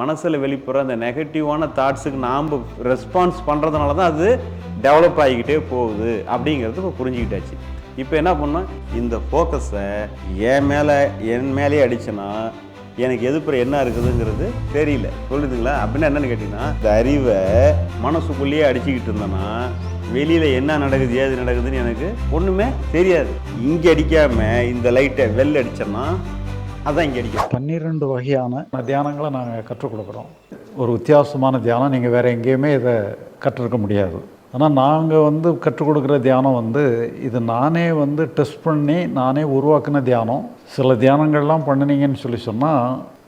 மனசில் வெளிப்புற அந்த நெகட்டிவான தாட்ஸுக்கு நாம் ரெஸ்பான்ஸ் பண்ணுறதுனால தான் அது டெவலப் ஆகிக்கிட்டே போகுது அப்படிங்கிறது இப்போ புரிஞ்சுக்கிட்டாச்சு. இப்போ என்ன பண்ணோம் இந்த ஃபோக்கஸை என் மேலே என் மேலேயே அடிச்சேன்னா எனக்கு எதிர்ப்புற என்ன இருக்குதுங்கிறது தெரியல. சொல்லுதுங்களா அப்படின்னா என்னன்னு கேட்டிங்கன்னா இந்த அறிவை மனசுக்குள்ளேயே அடிச்சுக்கிட்டு இருந்தேன்னா வெளியில் என்ன நடக்குது ஏது நடக்குதுன்னு எனக்கு ஒன்றுமே தெரியாது. இங்கே அடிக்காமல் இந்த லைட்டை வெளில அடித்தேன்னா அதான் இங்கே அடிக்கும் பன்னிரெண்டு வகையான தியானங்களை நாங்கள் கற்றுக் கொடுக்குறோம். ஒரு வித்தியாசமான தியானம் நீங்கள் வேறு எங்கேயுமே இதை கற்றுருக்க முடியாது. ஆனால் நாங்கள் வந்து கற்றுக் கொடுக்குற தியானம் வந்து இது நானே வந்து டெஸ்ட் பண்ணி நானே உருவாக்கின தியானம். சில தியானங்கள்லாம் பண்ணினீங்கன்னு சொல்லி சொன்னால்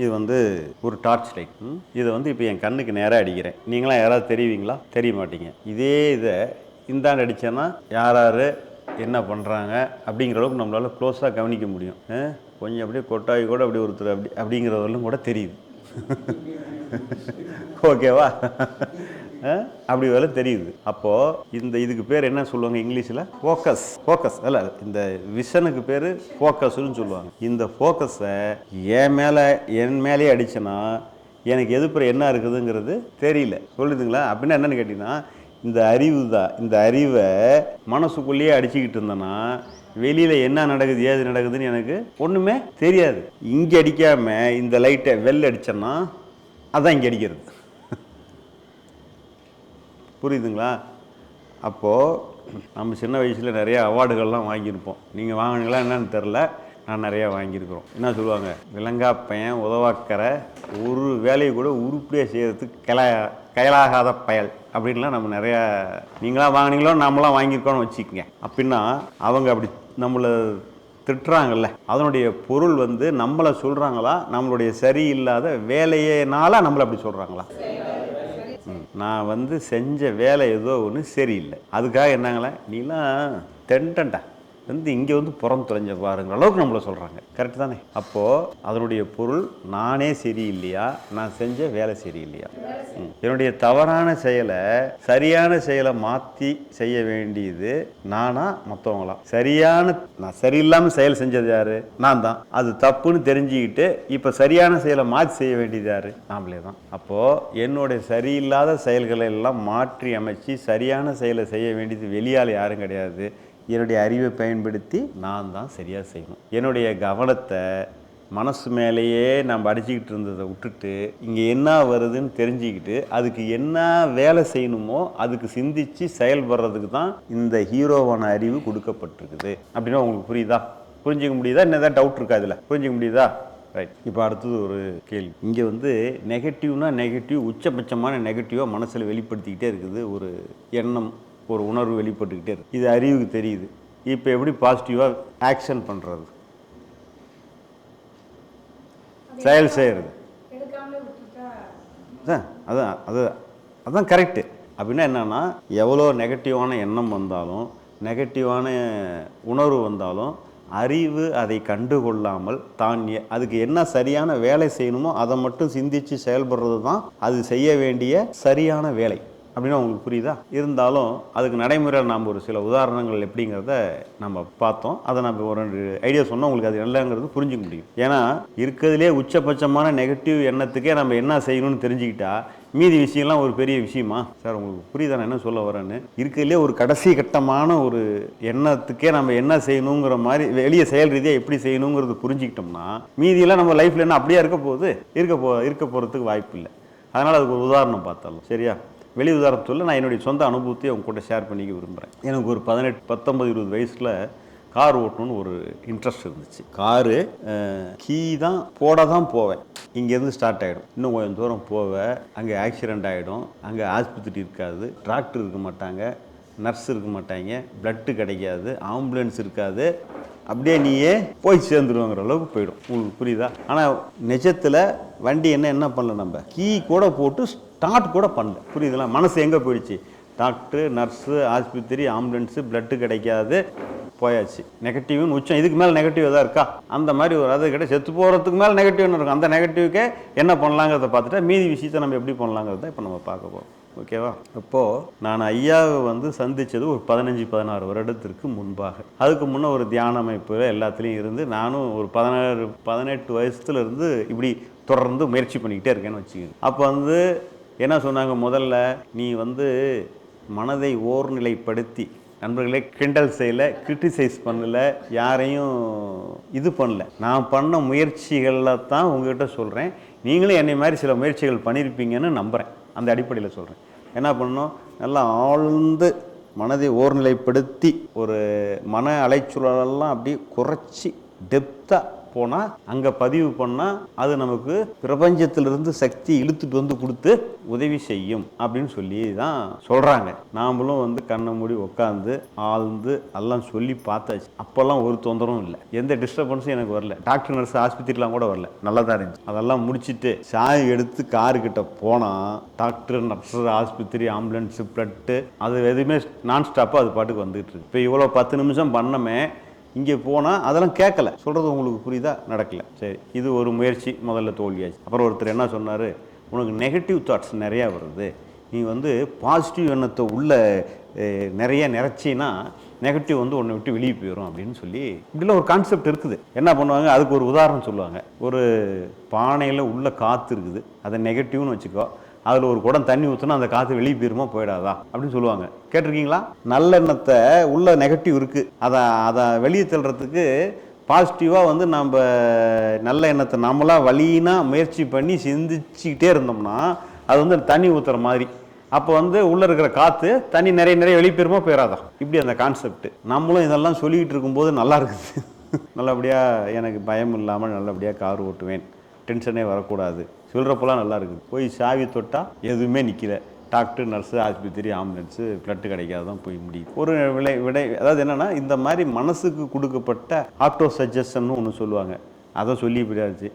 இது வந்து ஒரு டார்ச் லைட் இதை வந்து இப்போ என் கண்ணுக்கு நேராக அடிக்கிறேன். நீங்களாம் யாராவது தெரியுவீங்களா தெரிய மாட்டீங்க. இதே இதை இந்தாண்டு அடித்தேன்னா யார் யார் என்ன பண்ணுறாங்க அப்படிங்கிற அளவுக்கு நம்மளால் க்ளோஸாக கவனிக்க முடியும். கொஞ்சம் அப்படியே கொட்டாய் கூட அப்படி ஒருத்தர் அப்படி அப்படிங்கிறதெல்லாம் கூட தெரியுது. ஓகேவா அப்படி வேலை தெரியுது. அப்போது இந்த இதுக்கு பேர் என்ன சொல்லுவாங்க இங்கிலீஷில்? ஃபோக்கஸ் ஃபோக்கஸ் அல்ல இந்த விஷனுக்கு பேர் ஃபோக்கஸ்னு சொல்லுவாங்க. இந்த ஃபோக்கஸை என் மேலே என் மேலேயே அடிச்சேன்னா எனக்கு எதுப்புற என்ன இருக்குதுங்கிறது தெரியல. சொல்லுதுங்களா? அப்படின்னா என்னன்னு கேட்டிங்கன்னா இந்த அறிவு தான். இந்த அறிவை மனசுக்குள்ளேயே அடிச்சுக்கிட்டு இருந்தேன்னா வெளியில் என்ன நடக்குது ஏது நடக்குதுன்னு எனக்கு ஒன்றுமே தெரியாது. இங்கே அடிக்காமல் இந்த லைட்டை வெளில அடித்தேன்னா அதான் இங்கே அடிக்கிறது. புரியுதுங்களா? அப்போது நம்ம சின்ன வயசில் நிறைய அவார்டுகள்லாம் வாங்கியிருப்போம். நீங்கள் வாங்கினீங்களா என்னன்னு தெரில. நான் நிறையா வாங்கியிருக்கிறோம். என்ன சொல்லுவாங்க? விலங்கா பையன் உதவாக்கரை ஒரு வேலையை கூட உருப்படியாக செய்கிறதுக்கு கிள கயலாகாத பயல். அப்படின்லாம் நம்ம நிறையா நீங்களாம் வாங்கினீங்களோ நம்மளாம் வாங்கியிருக்கோம்னு வச்சுக்கோங்க. அப்படின்னா அவங்க அப்படி நம்மளை திட்டுறாங்கல்ல. அதனுடைய பொருள் வந்து நம்மளை சொல்கிறாங்களா நம்மளுடைய சரியில்லாத வேலையினால நம்மளை அப்படி சொல்கிறாங்களா நான் வந்து செஞ்ச வேலை ஏதோ ஒன்று சரியில்லை. அதுக்காக என்னங்களே? நீலாம் தெண்டன்டா வந்து இங்கே வந்து புறம் தொலைஞ்ச பாருங்கிற அளவுக்கு நம்மளை சொல்கிறாங்க கரெக்டு தானே? அப்போது அதனுடைய பொருள் நானே சரியில்லையா? நான் செஞ்ச வேலை சரியில்லையா? என்னுடைய தவறான செயலை சரியான செயலை மாற்றி செய்ய வேண்டியது நானா மற்றவங்களா சரியான நான் சரியில்லாமல் செயல் செஞ்சது யாரு? நான் தான். அது தப்புன்னு தெரிஞ்சுக்கிட்டு இப்போ சரியான செயலை மாற்றி செய்ய வேண்டியது யாரு? நாமளே தான். அப்போது என்னுடைய சரியில்லாத செயல்களை எல்லாம் மாற்றி அமைச்சு சரியான செயலை செய்ய வேண்டியது வெளியால் யாரும் கிடையாது. என்னுடைய அறிவை பயன்படுத்தி நான் தான் சரியாக செய்யணும். என்னுடைய கவனத்தை மனசு மேலேயே நம்ம அடிச்சுக்கிட்டு இருந்ததை விட்டுட்டு இங்கே என்ன வருதுன்னு தெரிஞ்சுக்கிட்டு அதுக்கு என்ன வேலை செய்யணுமோ அதுக்கு சிந்திச்சு செயல்படுறதுக்கு தான் இந்த ஹீரோவான அறிவு கொடுக்கப்பட்டிருக்குது. அப்படின்னா உங்களுக்கு புரியுதா? புரிஞ்சுக்க முடியுதா? என்ன தான் டவுட் இருக்கா இதில்? புரிஞ்சிக்க முடியுதா? ரைட் இப்போ அடுத்தது ஒரு கேள்வி. இங்கே வந்து நெகட்டிவ்னா நெகட்டிவ் உச்சபட்சமான நெகட்டிவாக மனசில் வெளிப்படுத்திக்கிட்டே இருக்குது ஒரு எண்ணம். ஒரு உணர்வு வெளிப்பட்டுக்கிட்டே இருக்கு. இது அறிவுக்கு தெரியுது. இப்போ எப்படி பாசிட்டிவாக ஆக்ஷன் பண்ணுறது செயல் செய்கிறது அதான் அதான் அது அதான் கரெக்டு அப்படின்னா என்னன்னா எவ்வளோ நெகட்டிவான எண்ணம் வந்தாலும் நெகட்டிவான உணர்வு வந்தாலும் அறிவு அதை கண்டுகொள்ளாமல் தான் அதுக்கு என்ன சரியான வேலை செய்யணுமோ அதை மட்டும் சிந்திச்சு செயல்படுறது தான் அது செய்ய வேண்டிய சரியான வேலை. அப்படின்னா உங்களுக்கு புரியுதா? இருந்தாலும் அதுக்கு நடைமுறையில் நாம் ஒரு சில உதாரணங்கள் எப்படிங்கிறத நம்ம பார்த்தோம். அதை நம்ம ஒரு ரெண்டு ஐடியா சொன்னால் உங்களுக்கு அது இல்லைங்கிறது புரிஞ்சுக்க முடியும். ஏன்னா இருக்கிறதுலே உச்சபட்சமான நெகட்டிவ் எண்ணத்துக்கே நம்ம என்ன செய்யணும்னு தெரிஞ்சுக்கிட்டா மீதி விஷயம்லாம் ஒரு பெரிய விஷயமா? சார் உங்களுக்கு புரியுதா? நான் என்ன சொல்ல வரேன்னு? இருக்கிறதுலே ஒரு கடைசி கட்டமான ஒரு எண்ணத்துக்கே நம்ம என்ன செய்யணுங்கிற மாதிரி வெளியே செயல் ரீதியாக எப்படி செய்யணுங்கிறது புரிஞ்சுக்கிட்டோம்னா மீதியெல்லாம் நம்ம லைஃப்பில் என்ன அப்படியே இருக்க போகுது? இருக்க போ இருக்க போகிறதுக்கு வாய்ப்பு இல்லை. அதனால் அதுக்கு ஒரு உதாரணம் பார்த்தாலும் சரியா? வெளி உதாரணத்தில் சொல்ல நான் என்னுடைய சொந்த அனுபவத்தை அவங்க கூட ஷேர் பண்ணிக்க விரும்புகிறேன் எனக்கு ஒரு பதினெட்டு பத்தொன்பது இருபது வயசில் கார் ஓட்டணும்னு ஒரு இன்ட்ரெஸ்ட் இருந்துச்சு. காரு கீ தான் போட தான் போவேன். இங்கேருந்து ஸ்டார்ட் ஆகிடும் இன்னும் கொஞ்சம் தூரம் போவேன் அங்கே ஆக்சிடெண்ட் ஆகிடும் அங்கே ஆஸ்பத்திரி இருக்காது. டாக்டர் இருக்க மாட்டாங்க. நர்ஸ் இருக்க மாட்டாங்க. பிளட்டு கிடைக்காது. ஆம்புலன்ஸ் இருக்காது. அப்படியே நீயே போய் சேர்ந்துருவாங்கிற அளவுக்கு போயிடும். உங்களுக்கு புரியுதா? ஆனால் நிஜத்தில் வண்டி என்ன என்ன பண்ணல நம்ம? கீ கூட போட்டு ஸ்டார்ட் கூட பண்ணல. புரியுதுங்களா? மனசு எங்கே போயிடுச்சு? டாக்டர் நர்ஸு ஆஸ்பத்திரி ஆம்புலன்ஸு பிளட்டு கிடைக்காது. போயாச்சு. நெகட்டிவ்னு உச்சம். இதுக்கு மேலே நெகட்டிவ் எதாவது இருக்கா? அந்த மாதிரி ஒரு அது கிட்ட செத்து போகிறதுக்கு மேலே நெகட்டிவ்னு இருக்கும். அந்த நெகட்டிவ்க்கே என்ன பண்ணலாங்கிறத பார்த்துட்டா மீதி விஷயத்தை நம்ம எப்படி பண்ணலாங்கிறத இப்போ நம்ம பார்க்க போகிறோம் ஓகேவா இப்போது நான் ஐயாவை வந்து சந்தித்தது ஒரு பதினஞ்சு பதினாறு வருடத்திற்கு முன்பாக. அதுக்கு முன்னே ஒரு தியான அமைப்பு எல்லாத்துலேயும் இருந்து நானும் ஒரு பதினாறு பதினெட்டு வயசுலேருந்து இப்படி தொடர்ந்து முயற்சி பண்ணிக்கிட்டே இருக்கேன்னு வச்சுக்கோங்க. அப்போ வந்து என்ன சொன்னாங்க முதல்ல? நீ வந்து மனதை ஓர்நிலைப்படுத்தி நண்பர்களே கிண்டல் செய்யல கிரிட்டிசைஸ் பண்ணல யாரையும் இது பண்ணல. நான் பண்ண முயற்சிகளில் தான் உங்ககிட்ட சொல்கிறேன் நீங்களும் என்னை மாதிரி சில முயற்சிகள் பண்ணியிருப்பீங்கன்னு நம்புகிறேன் அந்த அடிப்படையில் சொல்கிறேன் என்ன பண்ணணும்? நல்லா ஆழ்ந்து மனதை ஓர்நிலைப்படுத்தி ஒரு மன அலைச்சூழலெல்லாம் அப்படியே குறைச்சி டெப்த்தாக போனால் அங்கே பதிவு பண்ணால் அது நமக்கு பிரபஞ்சத்திலிருந்து சக்தி இழுத்துட்டு வந்து கொடுத்து உதவி செய்யும் அப்படின்னு சொல்லி தான் சொல்கிறாங்க நாமளும் வந்து கண்ணை மூடி உட்காந்து ஆழ்ந்து எல்லாம் சொல்லி பார்த்தாச்சு. அப்போல்லாம் ஒரு தொந்தரவும் இல்லை. எந்த டிஸ்டர்பன்ஸும் எனக்கு வரல. டாக்டர் நர்ஸ் ஆஸ்பத்திரிலாம் கூட வரல. நல்லா தான் இருந்துச்சு. அதெல்லாம் முடிச்சுட்டு சாய் எடுத்து காருக்கிட்ட போனால் டாக்டர் நர்ஸ் ஆஸ்பத்திரி ஆம்புலன்ஸு ப்ளட்டு அது எதுவுமே நான் ஸ்டாப்பாக அது பாட்டுக்கு வந்துகிட்டு இருக்கு. இப்போ இவ்வளோ பத்து நிமிஷம் பண்ணமே இங்கே போனால் அதெல்லாம் கேட்கல. சொல்கிறது உங்களுக்கு புரியுதா? நடக்கல. சரி இது ஒரு முயற்சி முதல்ல தோல்வியாச்சு. அப்புறம் ஒருத்தர் என்ன சொன்னார்? உனக்கு நெகட்டிவ் தாட்ஸ் நிறையா வருது. நீ வந்து பாசிட்டிவ் எண்ணத்தை உள்ள நிறைய நிறச்சின்னா நெகட்டிவ் வந்து உன்னை விட்டு வெளியே போயிடும் அப்படின்னு சொல்லி இப்படிலாம் ஒரு கான்செப்ட் இருக்குது. என்ன பண்ணுவாங்க? அதுக்கு ஒரு உதாரணம் சொல்லுவாங்க. ஒரு பானையில் உள்ள காற்று இருக்குது. அதை நெகட்டிவ்னு வச்சுக்கோ. அதில் ஒரு குடம் தண்ணி ஊற்றினா அந்த காற்று வெளியே போயிருமா போயிடாதா? அப்படின்னு சொல்லுவாங்க. கேட்டிருக்கீங்களா? நல்லெண்ணத்தை உள்ள நெகட்டிவ் இருக்குது அதை அதை வெளியே தள்ளுறதுக்கு பாசிட்டிவாக வந்து நம்ம நல்ல எண்ணத்தை நம்மளாக வழியினா முயற்சி பண்ணி சிந்திச்சுக்கிட்டே இருந்தோம்னா அது வந்து தண்ணி ஊற்றுற மாதிரி. அப்போ வந்து உள்ளே இருக்கிற காற்று தண்ணி நிறைய நிறைய வெளிப்பெருமா போயிடாதா இப்படி அந்த கான்செப்ட் நம்மளும் இதெல்லாம் சொல்லிக்கிட்டு இருக்கும்போது நல்லா இருக்குது. நல்லபடியாக எனக்கு பயம் இல்லாமல் நல்லபடியாக கார் ஓட்டுவேன். டென்ஷனே வரக்கூடாது. சொல்கிறப்பெல்லாம் நல்லா இருக்குது போய் சாவி தொட்டால் எதுவுமே நிற்கல டாக்டர் நர்ஸு ஆஸ்பத்திரி ஆம்புலன்ஸு பிளட்டு கிடைக்காது தான் போய் முடியும் ஒரு விலை விடை அதாவது என்னென்னா இந்த மாதிரி மனசுக்கு கொடுக்கப்பட்ட ஆட்டோ சஜஷன்னு ஒன்று சொல்லுவாங்க. அதை சொல்லி இப்படியாச்சு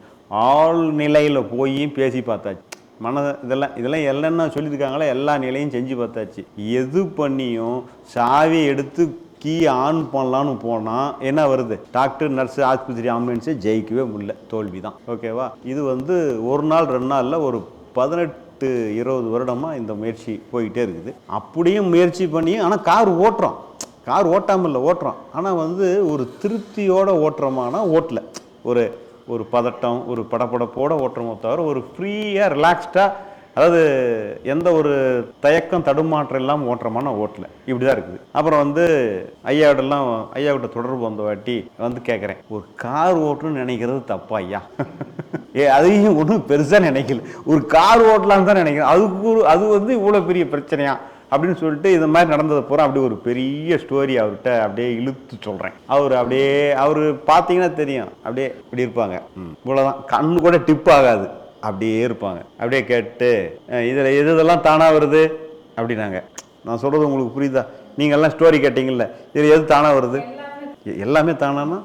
ஆள் நிலையில் போய் பேசி பார்த்தாச்சு. மன இதெல்லாம் இதெல்லாம் எல்லாம் சொல்லியிருக்காங்களே எல்லா நிலையும் செஞ்சு பார்த்தாச்சு. எது பண்ணியும் சாவி எடுத்து கீ ஆன் பண்ணலான்னு போனால் என்ன வருது? டாக்டர் நர்ஸு ஆஸ்பத்திரி ஆம்புலன்ஸே ஜெயிக்கவே முடியல. தோல்வி தான் ஓகேவா இது வந்து ஒரு நாள் ரெண்டு நாளில் ஒரு பதினெட்டு இருபது வருடமாக இந்த முயற்சி போயிட்டே இருக்குது. அப்படியும் முயற்சி பண்ணி ஆனால் கார் ஓட்டுறோம் கார் ஓட்டாமல் இல்லை ஓட்டுறோம் ஆனால் வந்து ஒரு திருப்தியோடு ஓட்டுறோமானா ஓட்டல. ஒரு ஒரு பதட்டம் ஒரு படப்படப்போடு ஓட்டுறோமோ தவிர ஒரு ஃப்ரீயாக ரிலாக்ஸ்டாக அதாவது எந்த ஒரு தயக்கம் தடுமாற்றம் இல்லாமல் ஓட்டுறமான ஓட்டல. இப்படி தான் இருக்குது. அப்புறம் வந்து ஐயாவிடலாம் ஐயாவிட்ட தொடர்பு வந்த வாட்டி வந்து கேட்குறேன் ஒரு கார் ஓட்டணும்னு நினைக்கிறது தப்பா ஐயா? ஏ அதையும் ஒன்றும் பெருசாக நினைக்கல. ஒரு கார் ஓட்டலான்னு தான் நினைக்கிறேன். அதுக்கு ஒரு அது வந்து இவ்வளோ பெரிய பிரச்சனையா? அப்படின்னு சொல்லிட்டு இது மாதிரி நடந்தது பூரா அப்படியே ஒரு பெரிய ஸ்டோரி அவர்கிட்ட அப்படியே இழுத்து சொல்கிறேன் அவர் அப்படியே அவர் பார்த்தீங்கன்னா தெரியும். அப்படியே இப்படி இருப்பாங்க. ம், கண்ணு கூட டிப் ஆகாது. அப்படியே இருப்பாங்க. அப்படியே கேட்டு இதில் எது இதெல்லாம் தானாக வருது? அப்படின்னாங்க. நான் சொல்கிறது உங்களுக்கு புரியுதா? நீங்கள்லாம் ஸ்டோரி கேட்டிங்கல்ல இதில் எது தானாக வருது? எல்லாமே தானானா?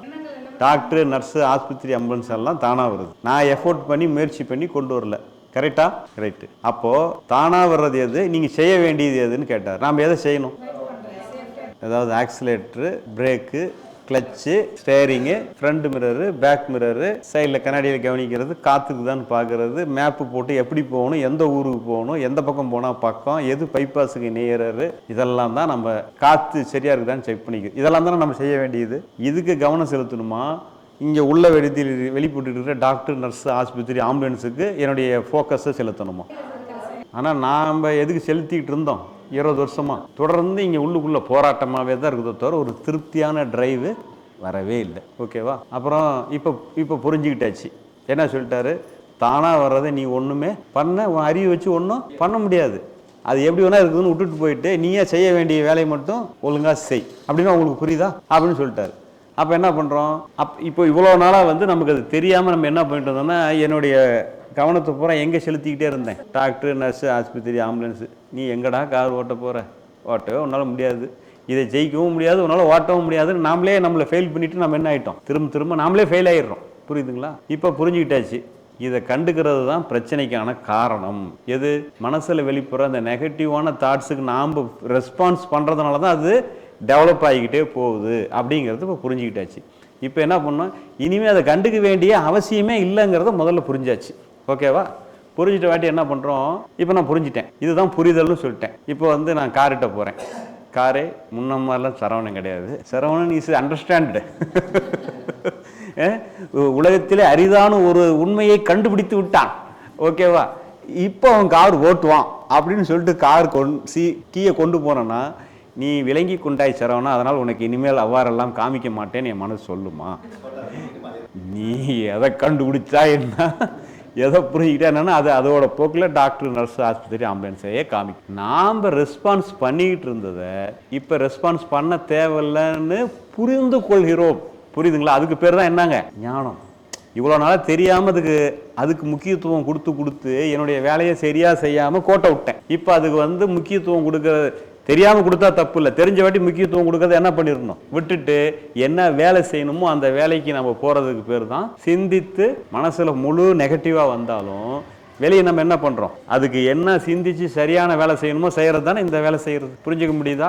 டாக்டர் நர்ஸு ஆஸ்பத்திரி ஆம்புலன்ஸ் எல்லாம் தானாக வருது. நான் எஃபோர்ட் பண்ணி முயற்சி பண்ணி கொண்டு வரல. கரெக்டா கரெக்டு அப்போது தானாக வர்றது எது? நீங்கள் செய்ய வேண்டியது எதுன்னு கேட்டார். நாம் எதை செய்யணும்? ஏதாவது accelerator brake clutch steering front mirror back mirror சைடில் கண்ணாடியில் கவனிக்கிறது காற்றுக்கு தான் பார்க்குறது மேப்பு போட்டு எப்படி போகணும் எந்த ஊருக்கு போகணும் எந்த பக்கம் போனால் பக்கம் எது பைபாஸுக்கு நேரரு இதெல்லாம் தான் நம்ம காற்று சரியாக இருக்குதான்னு செக் பண்ணிக்கிறது இதெல்லாம் தானே நம்ம செய்ய வேண்டியது. இதுக்கு கவனம் செலுத்தணுமா? இங்கே உள்ள வெளியில் வெளிப்பட்டு இருக்கிற டாக்டர் நர்ஸு ஆஸ்பத்திரி ஆம்புலன்ஸுக்கு என்னுடைய ஃபோக்கஸை செலுத்தணுமா? ஆனால் நாம் எதுக்கு செலுத்திக்கிட்டு இருந்தோம்? இருபது வருஷமாக தொடர்ந்து இங்கே உள்ளுக்குள்ளே போராட்டமாகவே தான் இருக்குது தவிர ஒரு திருப்தியான டிரைவு வரவே இல்லை. ஓகேவா அப்புறம் இப்போ இப்போ புரிஞ்சுக்கிட்டாச்சு. என்ன சொல்லிட்டாரு? தானாக வர்றதை நீ ஒன்றுமே பண்ண உன் அறிவு வச்சு ஒன்றும் பண்ண முடியாது. அது எப்படி வேணா இருக்குதுன்னு விட்டுட்டு போயிட்டு நீயே செய்ய வேண்டிய வேலையை மட்டும் ஒழுங்காக செய். அப்படின்னு உங்களுக்கு புரியுதா? அப்படின்னு சொல்லிட்டாரு. அப்போ என்ன பண்ணுறோம் அப் இப்போ இவ்வளோ நாளாக வந்து நமக்கு அது தெரியாமல் நம்ம என்ன பண்ணிட்டு இருந்தோம்னா என்னுடைய கவனத்தை பூரா எங்கே செலுத்திக்கிட்டே இருந்தேன். டாக்டர் நர்ஸு ஆஸ்பத்திரி ஆம்புலன்ஸு. நீ எங்கடா கார் ஓட்ட போகிற ஓட்டவே உன்னால் முடியாது. இதை ஜெயிக்கவும் முடியாது உன்னால் ஓட்டவும் முடியாதுன்னு நாமளே நம்மளை ஃபெயில் பண்ணிவிட்டு நம்ம என்ன ஆகிட்டோம் திரும்ப திரும்ப நாமளே ஃபெயில் ஆகிடுறோம் புரியுதுங்களா? இப்போ புரிஞ்சுக்கிட்டாச்சு. இதை கண்டுக்கிறது தான் பிரச்சனைக்கான காரணம். எது? மனசில் வெளிப்புற அந்த நெகட்டிவான தாட்ஸுக்கு நாம் ரெஸ்பான்ஸ் பண்ணுறதுனால தான் அது டெவலப் ஆகிக்கிட்டே போகுது அப்படிங்கிறது இப்போ புரிஞ்சுக்கிட்டாச்சு. இப்போ என்ன பண்ணோம் இனிமேல் அதை கண்டுக்க வேண்டிய அவசியமே இல்லைங்கிறத முதல்ல புரிஞ்சாச்சு. ஓகேவா புரிஞ்சிட்ட வாட்டி என்ன பண்ணுறோம் இப்போ நான் புரிஞ்சிட்டேன். இதுதான் புரிதல்னு சொல்லிட்டேன். இப்போ வந்து நான் கார்கிட்ட போகிறேன் காரே முன்ன மாதிரிலாம் சரவணன் கிடையாது. சரவணன் இஸ் அண்டர்ஸ்டாண்டு உலகத்திலே அரிதான ஒரு உண்மையை கண்டுபிடித்து விட்டான். ஓகேவா இப்போ அவன் கார் ஓட்டுவான் அப்படின்னு சொல்லிட்டு கார் கொண் சி கீயை கொண்டு போனேன்னா நீ விளங்கி குண்டாய் சரவணா அதனால் உனக்கு இனிமேல் அவ்வாறெல்லாம் காமிக்க மாட்டேன்னு என் மனசு சொல்லுமா? நீ எதை கண்டுபிடிச்சா என்ன? எதை புரிஞ்சுக்கிட்டா அது அதோட போக்கில் டாக்டர் நர்ஸ் ஆஸ்பத்திரி ஆம்புலன்ஸையே காமிக்கும் நாம் ரெஸ்பான்ஸ் பண்ணிக்கிட்டு இருந்ததை இப்போ ரெஸ்பான்ஸ் பண்ண தேவையில்லைன்னு புரிந்து கொள்கிறோம். புரியுதுங்களா? அதுக்கு பேர் தான் என்னங்க? ஞானம். இவ்வளோ நாளாக தெரியாமல் அதுக்கு அதுக்கு முக்கியத்துவம் கொடுத்து கொடுத்து என்னுடைய வேலையை சரியாக செய்யாமல் கோட்டை விட்டேன். இப்போ அதுக்கு வந்து முக்கியத்துவம் கொடுக்க தெரியாமல் கொடுத்தா தப்பு இல்லை தெரிஞ்ச வாட்டி முக்கியத்துவம் கொடுக்கறத என்ன பண்ணிடணும்? விட்டுட்டு என்ன வேலை செய்யணுமோ அந்த வேலைக்கு நம்ம போகிறதுக்கு பேர் தான் சிந்தித்து மனசில் முழு நெகட்டிவாக வந்தாலும் வெளியே நம்ம என்ன பண்ணுறோம் அதுக்கு என்ன சிந்திச்சு சரியான வேலை செய்யணுமோ செய்கிறது தானே இந்த வேலை செய்கிறது புரிஞ்சுக்க முடியுதா?